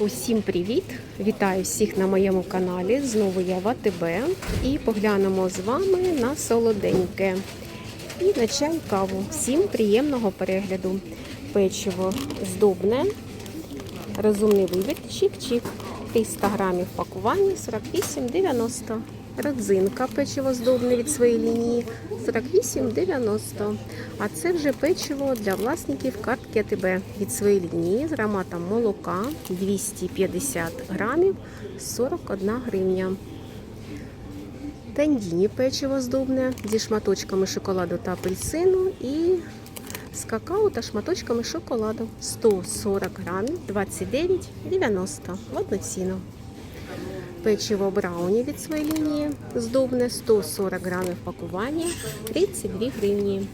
Усім привіт! Вітаю всіх на моєму каналі. Знову я в і поглянемо з вами на солоденьке і на чай каву. Всім приємного перегляду. Печиво здобне, розумний вибір, чик-чик. 300 грамів пакування 48,90. Родзинка печиво здобне від своєї лінії 48,90. А це вже печиво для власників картки АТБ від своєї лінії з ароматом молока 250 грамів 41 гривня. Тандіні печиво здобне зі шматочками шоколаду та апельсину і з какао та шматочками шоколаду 140 грамів 29,90 в одну ціну. Печиво брауні від своєї лінії здобне 140 грамів пакування 32 гривні.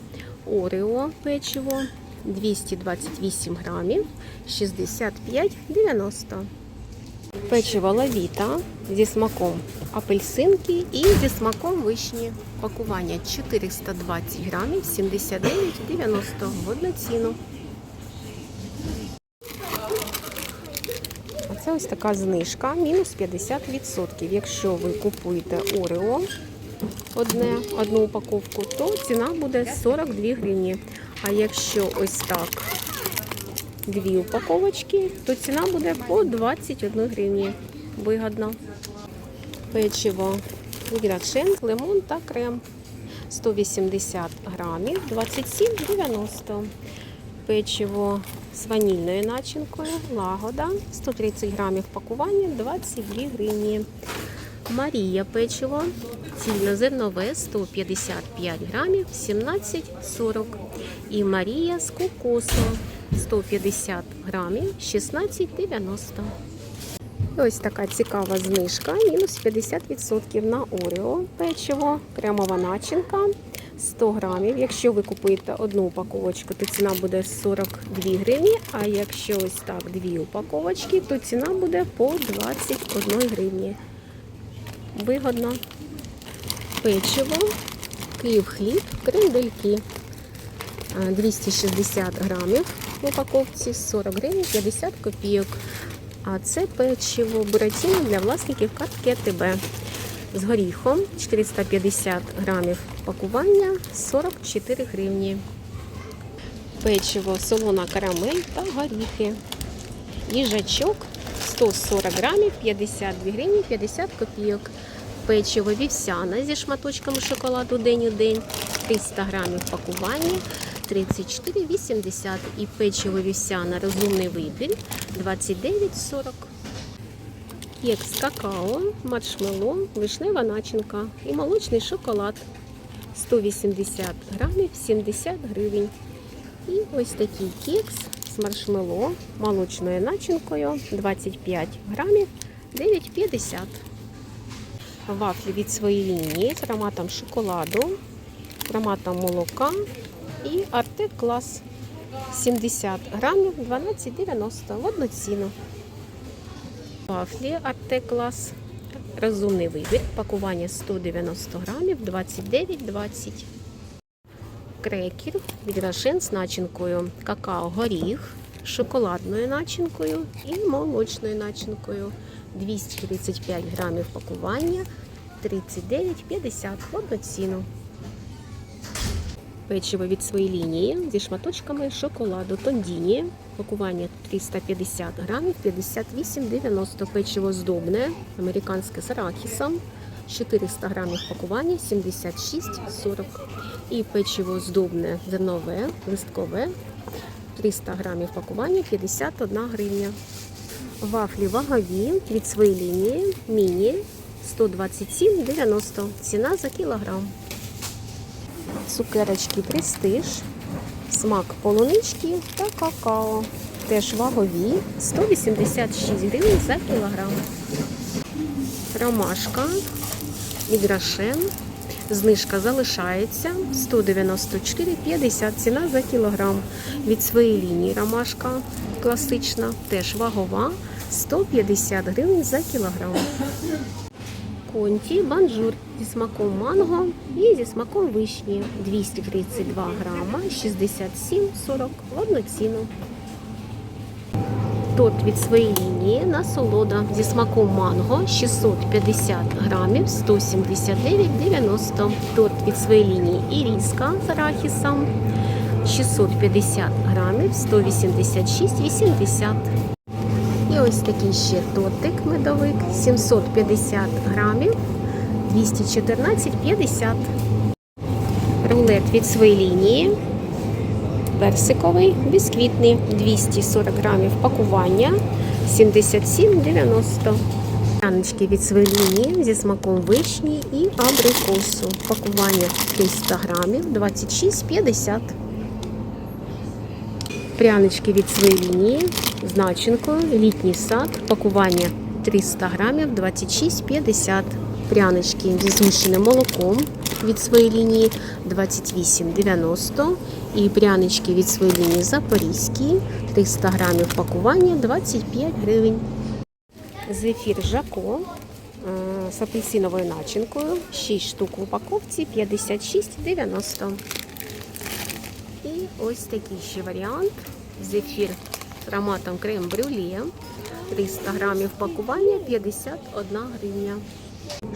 Орео печиво 228 грамів 65,90. Печиво лавіта зі смаком апельсинки і зі смаком вишні. Пакування 420 грамів 79,90 в одну ціну. Це ось така знижка, мінус 50%. Якщо ви купуєте Орео одне, одну упаковку, то ціна буде 42 гривні. А якщо ось так дві упаковочки, то ціна буде по 21 гривні. Вигодно. Печиво грачен, лимон та крем. 180 грамів, 27,90. Печиво з ванільною начинкою, лагода, 130 грамів пакування, 22 гривні. Марія печиво, цільнозернове, 155 грамів, 17,40. І Марія з кокосом, 150 грамів, 16,90. Ось така цікава знижка, мінус 50% на Орео печиво, кремова начинка. 100 грамів. Якщо ви купуєте одну упаковочку, то ціна буде 42 гривні. А якщо ось так дві упаковочки, то ціна буде по 21 гривні. Вигодно. Печиво, Київ хліб, крендельки. 260 грамів в упаковці, 40 гривень 50 копійок. А це печиво буратіно для власників картки АТБ з горіхом 450 грамів пакування 44 гривні. Печиво, солона карамель та горіхи. Їжачок 140 грамів 52 гривні 50 копійок. Печиво вівсяне зі шматочками шоколаду день у день 300 грамів пакування 34,80 і печиво вівсяне розумний вибір 29,40. Кекс какао, маршмеллоу, вишнева начинка і молочний шоколад 180 грамів 70 гривень. І ось такий кекс з маршмеллоу, молочною начинкою 25 грамів 9,50. Вафлі від своєї лінії з ароматом шоколаду, ароматом молока і Артек клас 70 грамів 12,90 в одну ціну. Вафлі Артек клас. Розумний вибір. Пакування 190 грамів 29,20. Крекер від Рошен з начинкою какао горіх, шоколадною начинкою і молочною начинкою. 235 грамів пакування 39,50 в одну ціну. Печиво від своєї лінії зі шматочками шоколаду Тондіні. Пакування 350 грамів, 58,90 печиво здобне, американське з арахісом. 400 грамів пакування, 76,40. І печиво здобне зернове, листкове, 300 грамів пакування, 51 гривня. Вафлі вагові від своєї лінії, міні 127,90. Ціна за кілограм. Цукерочки престиж, смак полунички та какао. Теж вагові 186 гривень за кілограм. Ромашка від Рошен. Знижка залишається 194,50 ціна за кілограм. Від своєї лінії ромашка класична, теж вагова 150 гривень за кілограм. Конті банжур зі смаком манго і зі смаком вишні 232 грама 67,40 в одну ціну. Торт від своєї лінії насолода зі смаком манго 650 грамів 179,90. Торт від своєї лінії іріска з арахісом 650 грамів 186,80. І ось такий ще тортик медовик 750 грамів 214,50. Рулет від своєї лінії. Персиковий, бісквітний, 240 грамів пакування, 77,90. Прянички від своєї лінії зі смаком вишні і абрикосу. Пакування 300 грамів, 26,50. Прянички від своєї лінії начинкою, літній сад, пакування 300 грамів, 26,50. Прянички зі змішаним молоком від своєї лінії 28,90. І прянички від своєї лінії запорізькі 300 грамів пакування 25 гривень. Зефір Жако е, з апельсиновою начинкою 6 штук в упаковці 56,90. І ось такий ще варіант. Зефір з ароматом крем-брюле. 300 грамів пакування 51 гривня.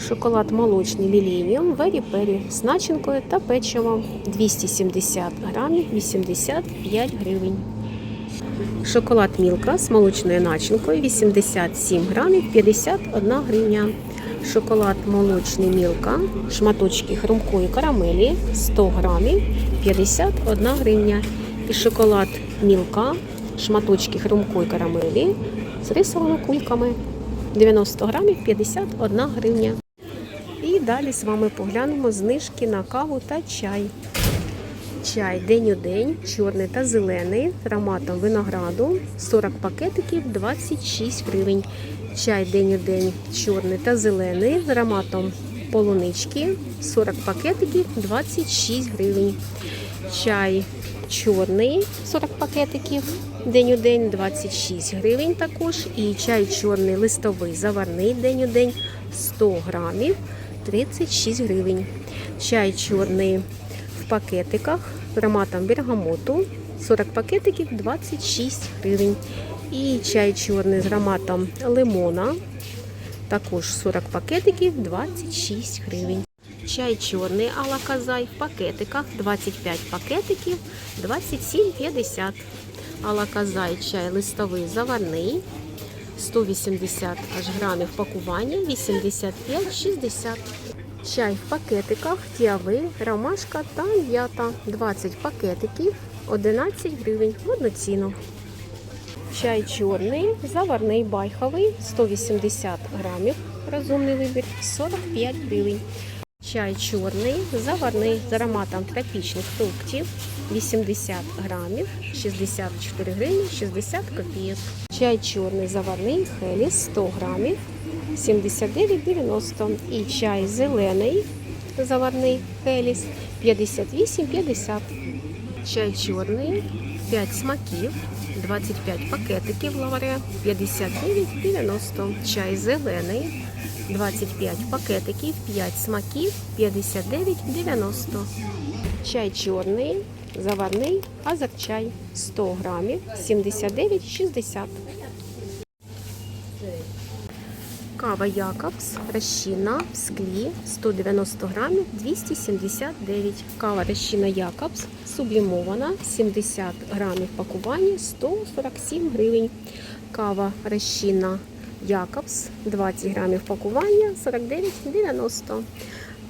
Шоколад молочний Millennium Very Peri з начинкою та печивом 270 грамів 85 гривень. Шоколад Мілка з молочною начинкою 87 грамів 51 гривня. Шоколад молочний Мілка, шматочки хрумкої карамелі 100 грамів 51 гривня. І шоколад Мілка, шматочки хрумкої карамелі з рисовими кульками 90 грамів 51 гривня. І далі з вами поглянемо знижки на каву та чай. Чай день у день, чорний та зелений з ароматом винограду 40 пакетиків 26 гривень. Чай день у день, чорний та зелений з ароматом полунички 40 пакетиків 26 гривень. Чай чорний 40 пакетиків день у день 26 гривень також. І чай чорний листовий заварний день у день 100 грамів 36 гривень. Чай чорний в пакетиках ароматом бергамоту 40 пакетиків 26 гривень. І чай чорний з ароматом лимона також 40 пакетиків 26 гривень. Чай чорний алаказай в пакетиках 25 пакетиків 27,50. Алаказай чай листовий заварний 180 аж грамів пакування 85,60. Чай в пакетиках тіави, ромашка та м'ята 20 пакетиків 11 гривень в одну ціну. Чай чорний, заварний байховий 180 грамів. Розумний вибір 45 гривень. Чай чорний, заварний з ароматом тропічних фруктів 80 грамів, 64 гривні 60 копійок. Чай чорний заварний хеліс 100 грамів, 79,90. І чай зелений заварний хеліс 58,50. Чай чорний 5 смаків, 25 пакетиків лаваре 59,90. Чай зелений 25 пакетиків, 5 смаків 59,90. Чай чорний, заварний, азерчай 100 грамів 79,60. Кава Якобс, розчинна в склі 190 грамів 279. Кава розчинна Якобс сублімована 70 грамів пакування 147 гривень. Кава розчинна Якобс 20 грамів пакування 49,90.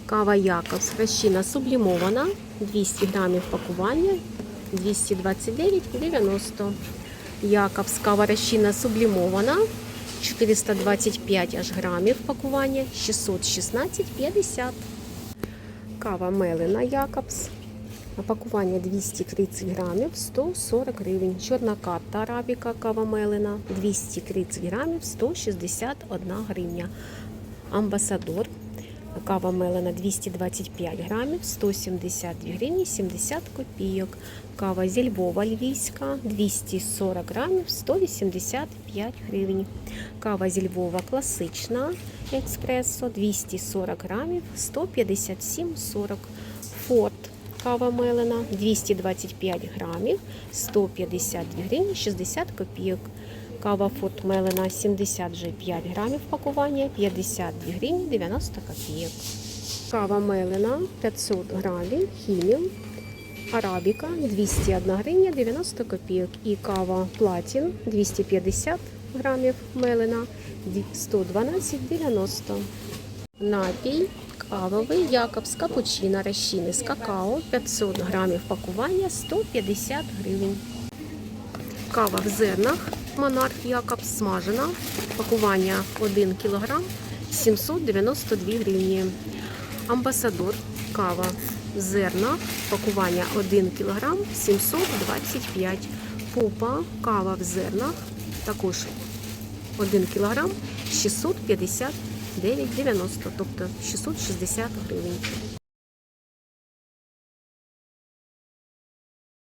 Кава Якобс розчинна сублімована 200 грамів пакування 229,90. Якобс кава розчинна сублімована 425 аж грамів пакування 616,50. Кава мелена Якобс. Пакування 230 грамів 140 гривень. Чорна карта арабіка кава мелена 230 грамів 161 гривня. Амбасадор кава мелена 225 грамів 172 гривні 70 копійок. Кава зільбова львівська 240 грамів 185 гривень. Кава зільбова класична експресо 240 грамів 157,40 Форт кава мелена 225 грамів 152 гривні 60 копійок. Кава фот мелена 75 грамів пакування, 52 гривні 90 копійок. Кава мелена 500 грамів, хіміл, арабіка 201 гривня 90 копійок. І кава платін 250 грамів мелена 112,90. Напій кавовий Якобс капучино розчини з какао 500 грамів пакування 150 гривень. Кава в зернах Монарх Якобс смажена. Пакування 1 кг 792 гривні. Амбасадор кава в зернах. Пакування 1 кг 725. Пупа кава в зернах. Також 1 кг 659,90, тобто 660 гривень.